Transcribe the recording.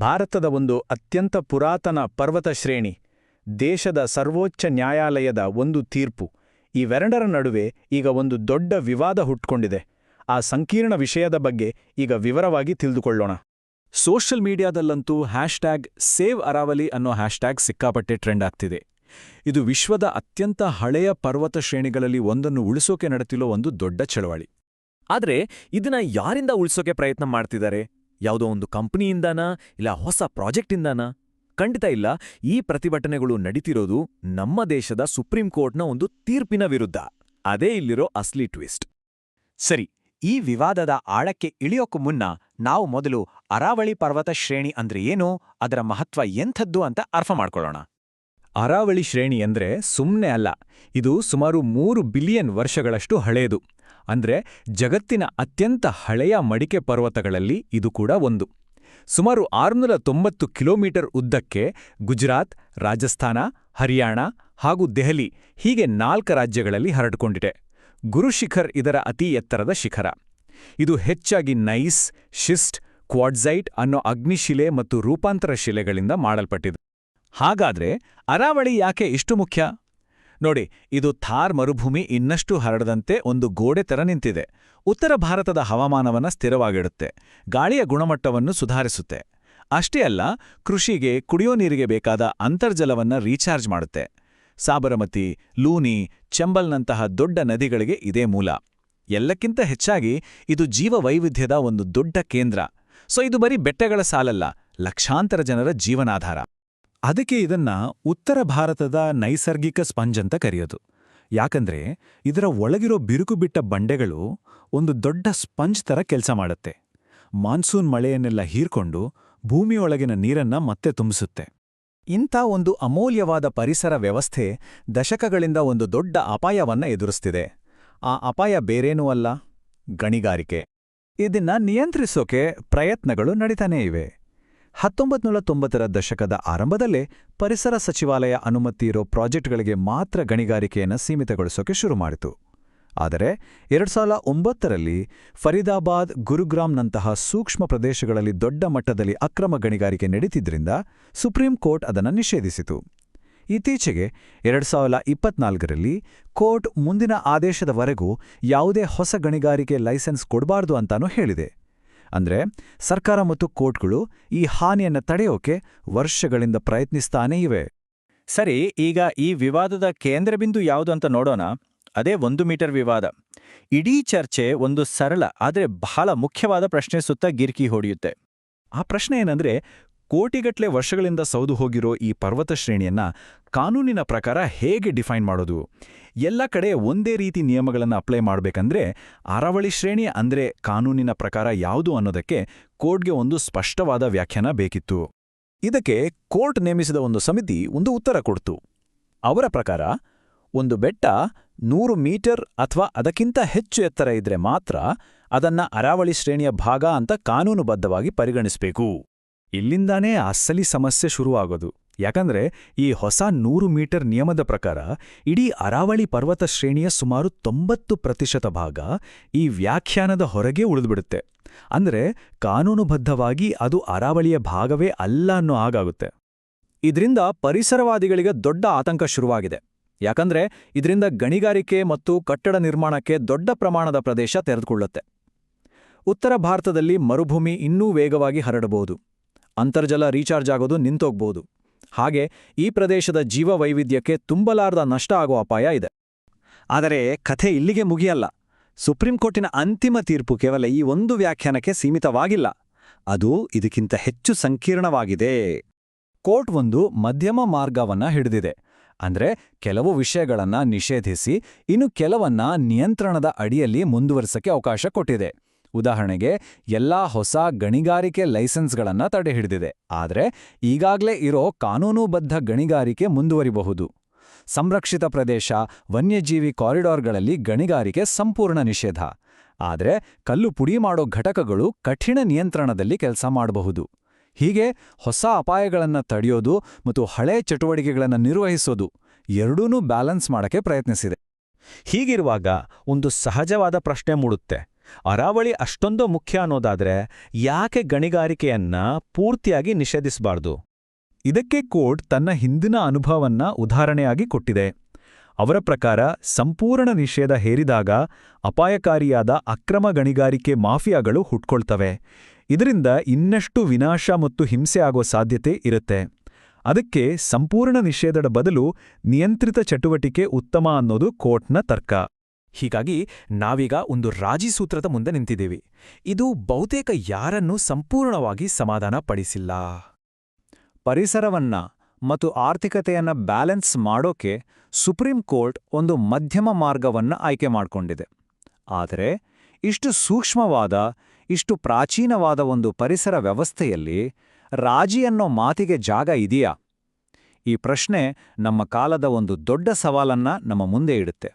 ಭಾರತದ ಒಂದು ಅತ್ಯಂತ ಪುರಾತನ ಪರ್ವತ ಶ್ರೇಣಿ, ದೇಶದ ಸರ್ವೋಚ್ಚ ನ್ಯಾಯಾಲಯದ ಒಂದು ತೀರ್ಪು. ಇವೆರಡರ ನಡುವೆ ಈಗ ಒಂದು ದೊಡ್ಡ ವಿವಾದ ಹುಟ್ಕೊಂಡಿದೆ. ಆ ಸಂಕೀರ್ಣ ವಿಷಯದ ಬಗ್ಗೆ ಈಗ ವಿವರವಾಗಿ ತಿಳಿದುಕೊಳ್ಳೋಣ. ಸೋಷಿಯಲ್ ಮೀಡಿಯಾದಲ್ಲಂತೂ ಹ್ಯಾಶ್ಟ್ಯಾಗ್ ಸೇವ್ ಅರಾವಲಿ ಅನ್ನೋ ಹ್ಯಾಶ್ಟ್ಯಾಗ್ ಸಿಕ್ಕಾಪಟ್ಟೆ ಟ್ರೆಂಡ್ ಆಗ್ತಿದೆ. ಇದು ವಿಶ್ವದ ಅತ್ಯಂತ ಹಳೆಯ ಪರ್ವತ ಶ್ರೇಣಿಗಳಲ್ಲಿ ಒಂದನ್ನು ಉಳಿಸೋಕೆ ನಡೆತಿರೋ ಒಂದು ದೊಡ್ಡ ಚಳವಳಿ. ಆದ್ರೆ, ಇದನ್ನ ಯಾರಿಂದ ಉಳಿಸೋಕೆ ಪ್ರಯತ್ನ ಮಾಡ್ತಿದ್ದಾರೆ? ಯಾವುದೋ ಒಂದು ಕಂಪ್ನಿಯಿಂದನಾ ಇಲ್ಲ ಹೊಸ ಪ್ರಾಜೆಕ್ಟಿಂದಾನ? ಖಂಡಿತ ಇಲ್ಲ. ಈ ಪ್ರತಿಭಟನೆಗಳು ನಡೀತಿರೋದು ನಮ್ಮ ದೇಶದ ಸುಪ್ರೀಂ ಕೋರ್ಟ್ನ ಒಂದು ತೀರ್ಪಿನ ವಿರುದ್ಧ. ಅದೇ ಇಲ್ಲಿರೋ ಅಸ್ಲಿ ಟ್ವಿಸ್ಟ್. ಸರಿ, ಈ ವಿವಾದದ ಆಳಕ್ಕೆ ಇಳಿಯೋಕ್ಕೂ ಮುನ್ನ ನಾವು ಮೊದಲು ಅರಾವಳಿ ಪರ್ವತ ಶ್ರೇಣಿ ಅಂದ್ರೆ ಏನು? ಅದರ ಮಹತ್ವ ಎಂಥದ್ದು ಅಂತ ಅರ್ಥ ಮಾಡ್ಕೊಳ್ಳೋಣ. ಅರಾವಳಿ ಶ್ರೇಣಿ ಅಂದ್ರೆ ಸುಮ್ಮನೆ ಅಲ್ಲ, ಇದು ಸುಮಾರು ಮೂರು ಬಿಲಿಯನ್ ವರ್ಷಗಳಷ್ಟು ಹಳೆಯದು ಅಂದ್ರೆ ಜಗತ್ತಿನ ಅತ್ಯಂತ ಹಳೆಯ ಮಡಿಕೆ ಪರ್ವತಗಳಲ್ಲಿ ಇದು ಕೂಡ ಒಂದು. ಸುಮಾರು ಆರುನೂರ ತೊಂಬತ್ತು ಕಿಲೋಮೀಟರ್ ಉದ್ದಕ್ಕೆ ಗುಜರಾತ್, ರಾಜಸ್ಥಾನ, ಹರಿಯಾಣ ಹಾಗೂ ದೆಹಲಿ ಹೀಗೆ ನಾಲ್ಕು ರಾಜ್ಯಗಳಲ್ಲಿ ಹರಡಿಕೊಂಡಿದೆ. ಗುರುಶಿಖರ್ ಇದರ ಅತಿ ಎತ್ತರದ ಶಿಖರ. ಇದು ಹೆಚ್ಚಾಗಿ ನೈಸ್, ಶಿಸ್ಟ್, ಕ್ವಾಡ್ಸೈಟ್ ಅನ್ನೋ ಅಗ್ನಿಶಿಲೆ ಮತ್ತು ರೂಪಾಂತರ ಶಿಲೆಗಳಿಂದ ಮಾಡಲ್ಪಟ್ಟಿದೆ. ಹಾಗಾದ್ರೆ ಅರಾವಳಿ ಯಾಕೆ ಇಷ್ಟು ಮುಖ್ಯ? ನೋಡಿ, ಇದು ಥಾರ್ ಮರುಭೂಮಿ ಇನ್ನಷ್ಟು ಹರಡದಂತೆ ಒಂದು ಗೋಡೆ ತರ ನಿಂತಿದೆ. ಉತ್ತರ ಭಾರತದ ಹವಾಮಾನವನ್ನ ಸ್ಥಿರವಾಗಿಡುತ್ತೆ. ಗಾಳಿಯ ಗುಣಮಟ್ಟವನ್ನು ಸುಧಾರಿಸುತ್ತೆ. ಅಷ್ಟೇ ಅಲ್ಲ, ಕೃಷಿಗೆ, ಕುಡಿಯೋ ನೀರಿಗೆ ಬೇಕಾದ ಅಂತರ್ಜಲವನ್ನ ರೀಚಾರ್ಜ್ ಮಾಡುತ್ತೆ. ಸಾಬರಮತಿ, ಲೂನಿ, ಚಂಬಲ್ನಂತಹ ದೊಡ್ಡ ನದಿಗಳಿಗೆ ಇದೇ ಮೂಲ. ಎಲ್ಲಕ್ಕಿಂತ ಹೆಚ್ಚಾಗಿ ಇದು ಜೀವವೈವಿಧ್ಯದ ಒಂದು ದೊಡ್ಡ ಕೇಂದ್ರ. ಸೊ, ಇದು ಬರೀ ಬೆಟ್ಟಗಳ ಸಾಲಲ್ಲ, ಲಕ್ಷಾಂತರ ಜನರ ಜೀವನಾಧಾರ. ಅದಕ್ಕೆ ಇದನ್ನ ಉತ್ತರ ಭಾರತದ ನೈಸರ್ಗಿಕ ಸ್ಪಂಜ್ ಅಂತ ಕರೆಯೋದು. ಯಾಕಂದ್ರೆ ಇದರ ಒಳಗಿರೋ ಬಿರುಕು ಬಿಟ್ಟ ಬಂಡೆಗಳು ಒಂದು ದೊಡ್ಡ ಸ್ಪಂಜ್ ತರ ಕೆಲಸ ಮಾಡುತ್ತೆ. ಮಾನ್ಸೂನ್ ಮಳೆಯನ್ನೆಲ್ಲ ಹೀರ್ಕೊಂಡು ಭೂಮಿಯೊಳಗಿನ ನೀರನ್ನ ಮತ್ತೆ ತುಂಬಿಸುತ್ತೆ. ಇಂಥ ಒಂದು ಅಮೂಲ್ಯವಾದ ಪರಿಸರ ವ್ಯವಸ್ಥೆ ದಶಕಗಳಿಂದ ಒಂದು ದೊಡ್ಡ ಅಪಾಯವನ್ನ ಎದುರಿಸ್ತಿದೆ. ಆ ಅಪಾಯ ಬೇರೇನೂ ಅಲ್ಲ. ಗಣಿಗಾರಿಕೆ. ಇದನ್ನ ನಿಯಂತ್ರಿಸೋಕೆ ಪ್ರಯತ್ನಗಳು ನಡೀತಾನೇ ಇವೆ. ಹತ್ತೊಂಬತ್ನೂರ ತೊಂಬತ್ತರ ದಶಕದ ಆರಂಭದಲ್ಲೇ ಪರಿಸರ ಸಚಿವಾಲಯ ಅನುಮತಿ ಇರೋ ಪ್ರಾಜೆಕ್ಟ್ಗಳಿಗೆ ಮಾತ್ರ ಗಣಿಗಾರಿಕೆಯನ್ನು ಸೀಮಿತಗೊಳಿಸೋಕೆ ಶುರು ಮಾಡಿತು. ಆದರೆ ಎರಡು ಸಾವಿರದ ಒಂಬತ್ತರಲ್ಲಿ ಫರೀದಾಬಾದ್, ಗುರುಗ್ರಾಮ್ನಂತಹ ಸೂಕ್ಷ್ಮ ಪ್ರದೇಶಗಳಲ್ಲಿ ದೊಡ್ಡ ಮಟ್ಟದಲ್ಲಿ ಅಕ್ರಮ ಗಣಿಗಾರಿಕೆ ನಡೀತಿದ್ರಿಂದ ಸುಪ್ರೀಂ ಕೋರ್ಟ್ ಅದನ್ನು ನಿಷೇಧಿಸಿತು. ಇತ್ತೀಚೆಗೆ ಎರಡು ಸಾವಿರದ ಇಪ್ಪತ್ನಾಲ್ಕರಲ್ಲಿ ಕೋರ್ಟ್ ಮುಂದಿನ ಆದೇಶದವರೆಗೂ ಯಾವುದೇ ಹೊಸ ಗಣಿಗಾರಿಕೆ ಲೈಸೆನ್ಸ್ ಕೊಡಬಾರ್ದು ಅಂತಾನೂ ಹೇಳಿದೆ. ಅಂದ್ರೆ ಸರ್ಕಾರ ಮತ್ತು ಕೋರ್ಟ್ಗಳು ಈ ಹಾನಿಯನ್ನು ತಡೆಯೋಕೆ ವರ್ಷಗಳಿಂದ ಪ್ರಯತ್ನಿಸ್ತಾನೇ ಇವೆ. ಸರಿ, ಈಗ ಈ ವಿವಾದದ ಕೇಂದ್ರಬಿಂದು ಯಾವುದು ಅಂತ ನೋಡೋಣ. ಅದೇ ಒಂದು ಮೀಟರ್ ವಿವಾದ. ಇಡೀ ಚರ್ಚೆ ಒಂದು ಸರಳ, ಆದರೆ ಬಹಳ ಮುಖ್ಯವಾದ ಪ್ರಶ್ನೆ ಸುತ್ತ ಗಿರ್ಕಿ ಹೊಡೆಯುತ್ತೆ. ಆ ಪ್ರಶ್ನೆ ಏನಂದ್ರೆ ಕೋಟಿಗಟ್ಲೆ ವರ್ಷಗಳಿಂದ ಸೌದು ಹೋಗಿರೋ ಈ ಪರ್ವತ ಶ್ರೇಣಿಯನ್ನ ಕಾನೂನಿನ ಪ್ರಕಾರ ಹೇಗೆ ಡಿಫೈನ್ ಮಾಡೋದು? ಎಲ್ಲ ಕಡೆ ಒಂದೇ ರೀತಿ ನಿಯಮಗಳನ್ನು ಅಪ್ಲೈ ಮಾಡಬೇಕಂದ್ರೆ ಅರಾವಳಿ ಶ್ರೇಣಿ ಅಂದ್ರೆ ಕಾನೂನಿನ ಪ್ರಕಾರ ಯಾವುದು ಅನ್ನೋದಕ್ಕೆ ಕೋರ್ಟ್ಗೆ ಒಂದು ಸ್ಪಷ್ಟವಾದ ವ್ಯಾಖ್ಯಾನ ಬೇಕಿತ್ತು. ಇದಕ್ಕೆ ಕೋರ್ಟ್ ನೇಮಿಸಿದ ಒಂದು ಸಮಿತಿ ಒಂದು ಉತ್ತರ ಕೊಡ್ತು. ಅವರ ಪ್ರಕಾರ, ಒಂದು ಬೆಟ್ಟ ನೂರು ಮೀಟರ್ ಅಥವಾ ಅದಕ್ಕಿಂತ ಹೆಚ್ಚು ಎತ್ತರ ಇದ್ರೆ ಮಾತ್ರ ಅದನ್ನ ಅರಾವಳಿ ಶ್ರೇಣಿಯ ಭಾಗ ಅಂತ ಕಾನೂನುಬದ್ಧವಾಗಿ ಪರಿಗಣಿಸಬೇಕು. ಇಲ್ಲಿಂದಾನೇ ಅಸಲಿ ಸಮಸ್ಯೆ ಶುರುವಾಗೋದು. ಯಾಕಂದ್ರೆ ಈ ಹೊಸ ನೂರು ಮೀಟರ್ ನಿಯಮದ ಪ್ರಕಾರ ಇಡೀ ಅರಾವಳಿ ಪರ್ವತ ಶ್ರೇಣಿಯ ಸುಮಾರು ತೊಂಬತ್ತು ಪ್ರತಿಶತ ಭಾಗ ಈ ವ್ಯಾಖ್ಯಾನದ ಹೊರಗೆ ಉಳಿದುಬಿಡುತ್ತೆ. ಅಂದ್ರೆ ಕಾನೂನುಬದ್ಧವಾಗಿ ಅದು ಅರಾವಳಿಯ ಭಾಗವೇ ಅಲ್ಲ ಅನ್ನೋ ಹಾಗಾಗುತ್ತೆ. ಇದರಿಂದ ಪರಿಸರವಾದಿಗಳಿಗೆ ದೊಡ್ಡ ಆತಂಕ ಶುರುವಾಗಿದೆ. ಯಾಕಂದ್ರೆ ಇದರಿಂದ ಗಣಿಗಾರಿಕೆ ಮತ್ತು ಕಟ್ಟಡ ನಿರ್ಮಾಣಕ್ಕೆ ದೊಡ್ಡ ಪ್ರಮಾಣದ ಪ್ರದೇಶ ತೆರೆದುಕೊಳ್ಳುತ್ತೆ. ಉತ್ತರ ಭಾರತದಲ್ಲಿ ಮರುಭೂಮಿ ಇನ್ನೂ ವೇಗವಾಗಿ ಹರಡಬಹುದು. ಅಂತರ್ಜಲ ರೀಚಾರ್ಜ್ ಆಗೋದು ನಿಂತೋಗ್ಬೋದು. ಹಾಗೆ ಈ ಪ್ರದೇಶದ ಜೀವ ವೈವಿಧ್ಯಕ್ಕೆ ತುಂಬಲಾರ್ದ ನಷ್ಟ ಆಗೋ ಅಪಾಯ ಇದೆ. ಆದರೆ ಕಥೆ ಇಲ್ಲಿಗೆ ಮುಗಿಯಲ್ಲ. ಸುಪ್ರೀಂ ಕೋರ್ಟಿನ ಅಂತಿಮ ತೀರ್ಪು ಕೇವಲ ಈ ಒಂದು ವ್ಯಾಖ್ಯಾನಕ್ಕೆ ಸೀಮಿತವಾಗಿಲ್ಲ. ಅದು ಇದಕ್ಕಿಂತ ಹೆಚ್ಚು ಸಂಕೀರ್ಣವಾಗಿದೆ. ಕೋರ್ಟ್ ಒಂದು ಮಧ್ಯಮ ಮಾರ್ಗವನ್ನ ಹಿಡಿದಿದೆ. ಅಂದ್ರೆ ಕೆಲವು ವಿಷಯಗಳನ್ನ ನಿಷೇಧಿಸಿ ಇನ್ನು ಕೆಲವನ್ನ ನಿಯಂತ್ರಣದ ಅಡಿಯಲ್ಲಿ ಮುಂದುವರಿಸಕ್ಕೆ ಅವಕಾಶ ಕೊಟ್ಟಿದೆ. ಉದಾಹರಣೆಗೆ, ಎಲ್ಲಾ ಹೊಸ ಗಣಿಗಾರಿಕೆ ಲೈಸೆನ್ಸ್ಗಳನ್ನ ತಡೆಹಿಡಿದಿದೆ. ಆದರೆ, ಈಗಾಗಲೇ ಇರೋ ಕಾನೂನುಬದ್ಧ ಗಣಿಗಾರಿಕೆ ಮುಂದುವರಿಬಹುದು. ಸಂರಕ್ಷಿತ ಪ್ರದೇಶ, ವನ್ಯಜೀವಿ ಕಾರಿಡಾರ್ಗಳಲ್ಲಿ ಗಣಿಗಾರಿಕೆ ಸಂಪೂರ್ಣ ನಿಷೇಧ. ಆದರೆ, ಕಲ್ಲು ಪುಡಿ ಮಾಡೋ ಘಟಕಗಳು ಕಠಿಣ ನಿಯಂತ್ರಣದಲ್ಲಿ ಕೆಲಸ ಮಾಡಬಹುದು. ಹೀಗೆ, ಹೊಸ ಅಪಾಯಗಳನ್ನು ತಡೆಯೋದು ಮತ್ತು ಹಳೆ ಚಟುವಟಿಕೆಗಳನ್ನು ನಿರ್ವಹಿಸೋದು ಎರಡೂನೂ ಬ್ಯಾಲೆನ್ಸ್ ಮಾಡಕ್ಕೆ ಪ್ರಯತ್ನಿಸಿದೆ. ಹೀಗಿರುವಾಗ, ಒಂದು ಸಹಜವಾದ ಪ್ರಶ್ನೆ ಮೂಡುತ್ತೆ. ಅರಾವಳಿ ಅಷ್ಟೊಂದು ಮುಖ್ಯ ಅನ್ನೋದಾದ್ರೆ ಯಾಕೆ ಗಣಿಗಾರಿಕೆಯನ್ನ ಪೂರ್ತಿಯಾಗಿ ನಿಷೇಧಿಸಬಾರ್ದು? ಇದಕ್ಕೆ ಕೋರ್ಟ್ ತನ್ನ ಹಿಂದಿನ ಅನುಭವವನ್ನ ಉದಾಹರಣೆಯಾಗಿ ಕೊಟ್ಟಿದೆ. ಅವರ ಪ್ರಕಾರ ಸಂಪೂರ್ಣ ನಿಷೇಧ ಹೇರಿದಾಗ ಅಪಾಯಕಾರಿಯಾದ ಅಕ್ರಮ ಗಣಿಗಾರಿಕೆ ಮಾಫಿಯಾಗಳು ಹುಟ್ಕೊಳ್ತವೆ. ಇದರಿಂದ ಇನ್ನಷ್ಟು ವಿನಾಶ ಮತ್ತು ಹಿಂಸೆ ಆಗೋ ಸಾಧ್ಯತೆ ಇರುತ್ತೆ. ಅದಕ್ಕೆ ಸಂಪೂರ್ಣ ನಿಷೇಧದ ಬದಲು ನಿಯಂತ್ರಿತ ಚಟುವಟಿಕೆ ಉತ್ತಮ ಅನ್ನೋದು ಕೋರ್ಟ್ನ ತರ್ಕ. ಹೀಗಾಗಿ ನಾವೀಗ ಒಂದು ರಾಜಿ ಸೂತ್ರದ ಮುಂದೆ ನಿಂತಿದ್ದೀವಿ. ಇದು ಬಹುತೇಕ ಯಾರನ್ನೂ ಸಂಪೂರ್ಣವಾಗಿ ಸಮಾಧಾನ ಪಡಿಸಿಲ್ಲ. ಪರಿಸರವನ್ನ ಮತ್ತು ಆರ್ಥಿಕತೆಯನ್ನ ಬ್ಯಾಲೆನ್ಸ್ ಮಾಡೋಕೆ ಸುಪ್ರೀಂ ಕೋರ್ಟ್ ಒಂದು ಮಧ್ಯಮ ಮಾರ್ಗವನ್ನ ಆಯ್ಕೆ ಮಾಡಿಕೊಂಡಿದೆ. ಆದರೆ ಇಷ್ಟು ಸೂಕ್ಷ್ಮವಾದ, ಇಷ್ಟು ಪ್ರಾಚೀನವಾದ ಒಂದು ಪರಿಸರ ವ್ಯವಸ್ಥೆಯಲ್ಲಿ ರಾಜಿ ಅನ್ನೋ ಮಾತಿಗೆ ಜಾಗ ಇದೆಯಾ? ಈ ಪ್ರಶ್ನೆ ನಮ್ಮ ಕಾಲದ ಒಂದು ದೊಡ್ಡ ಸವಾಲನ್ನ ನಮ್ಮ ಮುಂದೆ ಇಡುತ್ತೆ.